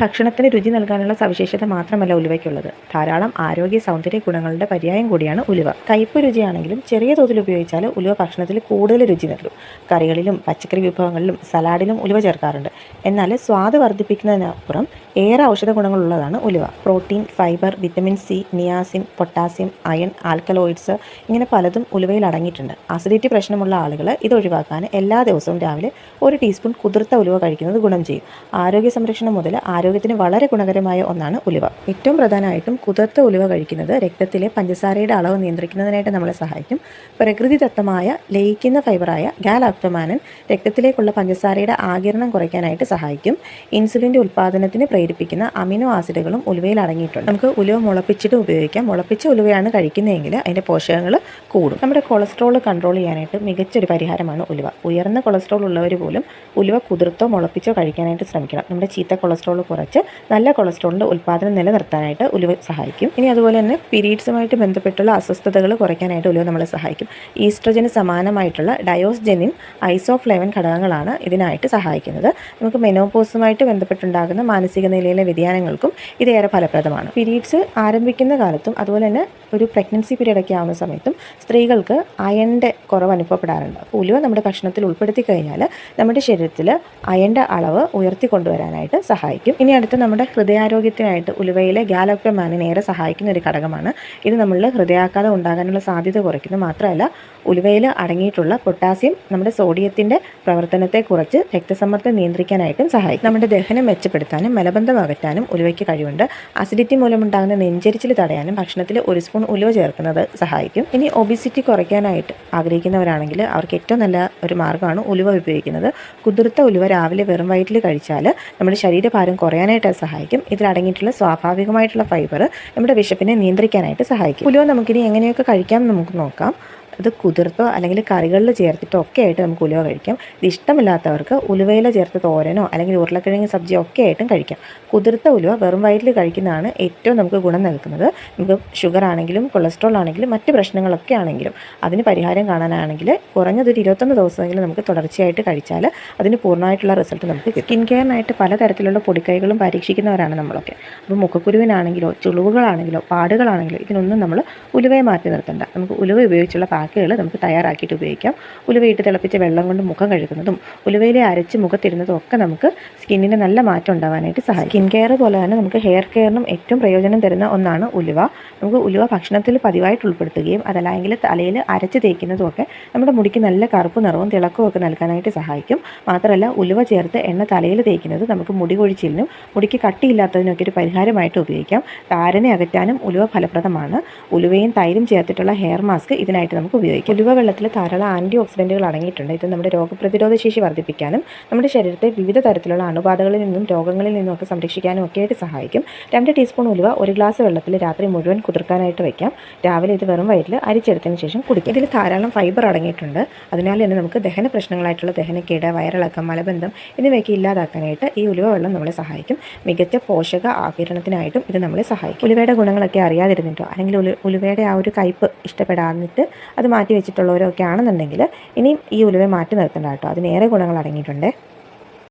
ഭക്ഷണത്തിന് രുചി നൽകാനുള്ള സവിശേഷത മാത്രമല്ല ഉലുവയ്ക്കുള്ളത്. ധാരാളം ആരോഗ്യ സൗന്ദര്യ ഗുണങ്ങളുടെ പര്യായം കൂടിയാണ് ഉലുവ. കയ്പ് രുചിയാണെങ്കിലും ചെറിയ തോതിൽ ഉപയോഗിച്ചാൽ ഉലുവ ഭക്ഷണത്തിൽ കൂടുതൽ രുചി നൽകും കറികളിലും പച്ചക്കറി വിഭവങ്ങളിലും സലാഡിലും ഉലുവ ചേർക്കാറുണ്ട്. എന്നാൽ സ്വാദ് വർദ്ധിപ്പിക്കുന്നതിനപ്പുറം ഏറെ ഔഷധ ഗുണങ്ങളുള്ളതാണ് ഉലുവ. Protein fibre vitamin C niacin potassium iron alkaloids ഇങ്ങനെ പലതും ഉലുവയിൽ അടങ്ങിയിട്ടുണ്ട്. അസിഡിറ്റി പ്രശ്നമുള്ള ആളുകൾ ഇത് ഒഴിവാക്കാൻ എല്ലാ ദിവസവും രാവിലെ ഒരു ടീസ്പൂൺ കുതിർത്ത ഉലുവ കഴിക്കുന്നത് ഗുണം ചെയ്യും. ആരോഗ്യ സംരക്ഷണം മുതൽ ആരോഗ്യത്തിന് വളരെ ഗുണകരമായ ഒന്നാണ് ഉലുവ. ഏറ്റവും പ്രധാനമായിട്ടും കുതിർത്ത ഉലുവ കഴിക്കുന്നത് രക്തത്തിലെ പഞ്ചസാരയുടെ അളവ് നിയന്ത്രിക്കുന്നതിനായിട്ട് നമ്മളെ സഹായിക്കും. പ്രകൃതിദത്തമായ ലയിക്കുന്ന ഫൈബറായ ഗാലാക്ടോമാനൻ രക്തത്തിലേക്കുള്ള പഞ്ചസാരയുടെ ആകിരണം കുറയ്ക്കാനായിട്ട് സഹായിക്കും. ഇൻസുലിന്റെ ഉൽപ്പാദനത്തിന് പ്രേരിപ്പിക്കുന്ന അമിനോ ആസിഡുകളും ഉലുവയിൽ അടങ്ങിയിട്ടുണ്ട്. നമുക്ക് ഉലുവ മുളപ്പിച്ചിട്ട് ഉപയോഗിക്കാം. മുളപ്പിച്ച ഉലുവയാണ് കഴിക്കുന്നതെങ്കിൽ അതിന്റെ പോഷകങ്ങൾ കൂടും. നമ്മുടെ കൊളസ്ട്രോൾ കൺട്രോൾ ചെയ്യാനായിട്ട് മികച്ചൊരു പരിഹാരമാണ് ഉലുവ. ഉയർന്ന കൊളസ്ട്രോൾ ഉള്ളവർ പോലും ഉലുവ കുതിർത്തോ മുളപ്പിച്ചോ കഴിക്കാനായിട്ട് ശ്രമിക്കണം. നമ്മുടെ ചീത്ത കൊളസ്ട്രോൾ കുറച്ച് നല്ല കൊളസ്ട്രോളിന്റെ ഉൽപ്പാദനം നിലനിർത്താനായിട്ട് ഉലുവ സഹായിക്കും. ഇനി അതുപോലെ തന്നെ പീരീഡ്സുമായിട്ട് ബന്ധപ്പെട്ടുള്ള അസ്വസ്ഥതകൾ കുറയ്ക്കാനായിട്ട് ഉലുവ നമ്മളെ സഹായിക്കും. ഈസ്ട്രജന് സമാനമായിട്ടുള്ള ഡയോസ്ജെനിൻ ഐസോഫ്ലേവൻ ഘടകങ്ങളാണ് ഇതിനായിട്ട് സഹായിക്കുന്നത്. നമുക്ക് മെനോപോസുമായിട്ട് ബന്ധപ്പെട്ടുണ്ടാകുന്ന മാനസിക നിലയിലെ വ്യതിയാനങ്ങൾക്കും ഇതേറെ ഫലപ്രദമാണ്. പീരീഡ്സ് ആരംഭിക്കുന്ന കാലത്തും അതുപോലെ തന്നെ ഒരു പ്രഗ്നൻസി പീരീഡ് ഒക്കെ ആവുന്ന സമയത്തും സ്ത്രീകൾക്ക് അയണിന്റെ കുറവ് അനുഭവപ്പെടാറുണ്ട്. അപ്പോൾ ഉലുവ നമ്മുടെ ഭക്ഷണത്തിൽ ഉൾപ്പെടുത്തി കഴിഞ്ഞാൽ നമ്മുടെ ശരീരത്തിൽ അയണിന്റെ അളവ് ഉയർത്തി കൊണ്ടുവരാനായിട്ട് സഹായിക്കും. ഇനി അടുത്ത് നമ്മുടെ ഹൃദയാരോഗ്യത്തിനായിട്ട് ഉലുവയിലെ ഗാലോക്ടമാനിൻ ഏറെ സഹായിക്കുന്ന ഒരു ഘടകമാണ്. ഇത് നമ്മളിൽ ഹൃദയാഘാതം ഉണ്ടാകാനുള്ള സാധ്യത കുറയ്ക്കുന്നു. മാത്രമല്ല ഉലുവയിൽ അടങ്ങിയിട്ടുള്ള പൊട്ടാസ്യം നമ്മുടെ സോഡിയത്തിന്റെ പ്രവർത്തനത്തെ കുറച്ച് രക്തസമ്മർദ്ദം നിയന്ത്രിക്കാനായിട്ടും സഹായിക്കും. നമ്മുടെ ദഹനം മെച്ചപ്പെടുത്താനും മലബന്ധം അകറ്റാനും ഉലുവയ്ക്ക് കഴിവുണ്ട്. അസിഡിറ്റി മൂലമുണ്ടാകുന്ന നെഞ്ചരിച്ചിൽ തടയാനും ഭക്ഷണത്തിൽ ഒരു സ്പൂൺ ഉലുവ ചേർക്കുന്നത് സഹായിക്കും. ഇനി ഒബിസിറ്റി കുറയ്ക്കാനായിട്ട് ആഗ്രഹിക്കുന്നവരാണെങ്കിൽ അവർക്ക് ഏറ്റവും നല്ല ഒരു മാർഗമാണ് ഉലുവ ഉപയോഗിക്കുന്നത്. കുതിർത്ത ഉലുവ രാവിലെ വെറും വയറ്റിൽ കഴിച്ചാൽ നമ്മുടെ ശരീരഭാരം കുറയാനായിട്ട് സഹായിക്കും. ഇതിൽ അടങ്ങിയിട്ടുള്ള സ്വാഭാവികമായിട്ടുള്ള ഫൈബർ നമ്മുടെ വിശപ്പിനെ നിയന്ത്രിക്കാനായിട്ട് സഹായിക്കും. പുലുവ നമുക്കിനി എങ്ങനെയൊക്കെ കഴിക്കാം നമുക്ക് നോക്കാം. അത് കുതിർത്തോ അല്ലെങ്കിൽ കറികളിൽ ചേർത്തിട്ടോ ഒക്കെ ആയിട്ട് നമുക്ക് ഉലുവ കഴിക്കാം. ഇത് ഇഷ്ടമില്ലാത്തവർക്ക് ഉലുവയില ചേർത്ത് തോരനോ അല്ലെങ്കിൽ ഉരുളക്കിഴങ്ങ് സബ്ജിയോ ഒക്കെ ആയിട്ടും കഴിക്കാം. കുതിർത്ത ഉലുവ വെറും വയറ്റിൽ കഴിക്കുന്നതാണ് ഏറ്റവും നമുക്ക് ഗുണം നൽകുന്നത്. നമുക്ക് ഷുഗർ ആണെങ്കിലും കൊളസ്ട്രോൾ ആണെങ്കിലും മറ്റ് പ്രശ്നങ്ങളൊക്കെ ആണെങ്കിലും അതിന് പരിഹാരം കാണാനാണെങ്കിൽ കുറഞ്ഞതൊരു ഇരുപത്തൊന്ന് ദിവസമെങ്കിലും നമുക്ക് തുടർച്ചയായിട്ട് കഴിച്ചാൽ അതിന് പൂർണമായിട്ടുള്ള റിസൾട്ട് നമുക്ക് സ്കിൻ കെയറിനായിട്ട് പലതരത്തിലുള്ള പൊടിക്കൈകളും പരീക്ഷിക്കുന്നവരാണ് നമ്മളൊക്കെ. അപ്പോൾ മുഖക്കുരുവിനാണെങ്കിലോ ചുളിവുകളാണെങ്കിലോ പാടുകളാണെങ്കിലോ ഇതിനൊന്നും നമ്മൾ ഉലുവയെ മാറ്റി നിർത്തണ്ട. നമുക്ക് ഉലുവ ഉപയോഗിച്ചുള്ള പാക്കുകൾ നമുക്ക് തയ്യാറാക്കിയിട്ട് ഉപയോഗിക്കാം. ഉലുവയിട്ട് തിളപ്പിച്ച വെള്ളം കൊണ്ട് മുഖം കഴുകുന്നതും ഉലുവയിലെ അരച്ച് മുഖത്തിടുന്നതും ഒക്കെ നമുക്ക് സ്കിന്നിന് നല്ല മാറ്റം ഉണ്ടാവാനായിട്ട് സഹായിക്കും. സ്കിൻ കെയർ പോലെ തന്നെ നമുക്ക് ഹെയർ കെയറിനും ഏറ്റവും പ്രയോജനം തരുന്ന ഒന്നാണ് ഉലുവ. നമുക്ക് ഉലുവ ഭക്ഷണത്തിൽ പതിവായിട്ട് ഉൾപ്പെടുത്തുകയും അതല്ലെങ്കിൽ തലയിൽ അരച്ച് തേക്കുന്നതും ഒക്കെ നമ്മുടെ മുടിക്ക് നല്ല കറുപ്പ് നിറവും തിളക്കവും ഒക്കെ നൽകാനായിട്ട് സഹായിക്കും. മാത്രമല്ല ഉലുവ ചേർത്ത് എണ്ണ തലയിൽ തേക്കുന്നത് നമുക്ക് മുടി കൊഴിച്ചിലിനും മുടിക്ക് കട്ടിയില്ലാത്തതിനൊക്കെ ഒരു പരിഹാരമായിട്ട് ഉപയോഗിക്കാം. താരനെ അകറ്റാനും ഉലുവ ഫലപ്രദമാണ്. ഉലുവയും തൈരും ചേർത്തിട്ടുള്ള ഹെയർ മാസ്ക് ഇതിനായിട്ട് നമുക്ക് ഉപയോഗിക്കാം. ഉലുവ വെള്ളത്തിൽ ധാരാളം ആന്റി ഓക്സിഡന്റുകൾ അടങ്ങിയിട്ടുണ്ട്. ഇത് നമ്മുടെ രോഗപ്രതിരോധ ശേഷി വർദ്ധിപ്പിക്കാനും നമ്മുടെ ശരീരത്തെ വിവിധ തരത്തിലുള്ള അണുബാധകളിൽ നിന്നും രോഗങ്ങളിൽ നിന്നും ഒക്കെ സംരക്ഷിക്കാനും ഒക്കെ ആയിട്ട് സഹായിക്കും. രണ്ട് ടീസ്പൂൺ ഉലുവ ഒരു ഗ്ലാസ് വെള്ളത്തിൽ രാത്രി മുഴുവൻ കുതിർക്കാനായിട്ട് വയ്ക്കാം രാവിലെ ഇത് വെറും വയറ്റിൽ അരിച്ചെടുത്തതിന് ശേഷം കുടിക്കാം. ഇതിൽ ധാരാളം ഫൈബർ അടങ്ങിയിട്ടുണ്ട്. അതിനാൽ തന്നെ നമുക്ക് ദഹന പ്രശ്നങ്ങളായിട്ടുള്ള ദഹനക്കേട് വയറിളക്കം മലബന്ധം എന്നിവയൊക്കെ ഇല്ലാതാക്കാനായിട്ട് ഈ ഉലുവ വെള്ളം നമ്മളെ സഹായിക്കും. മികച്ച പോഷക ആകിരണത്തിനായിട്ടും ഇത് നമ്മളെ സഹായിക്കും. ഉലുവയുടെ ഗുണങ്ങളൊക്കെ അറിയാതിരുന്നിട്ടോ? അല്ലെങ്കിൽ ഉലു ഉലുവയുടെ ആ ഒരു കയ്പ് ഇഷ്ടപ്പെടാതിട്ട് അത് മാറ്റി വെച്ചിട്ടുള്ളവരൊക്കെ ആണെന്നുണ്ടെങ്കിൽ ഇനിയും ഈ ഉലുവ മാറ്റി നിർത്തേണ്ട കേട്ടോ. അതിനേറെ ഗുണങ്ങൾ അടങ്ങിയിട്ടുണ്ട്.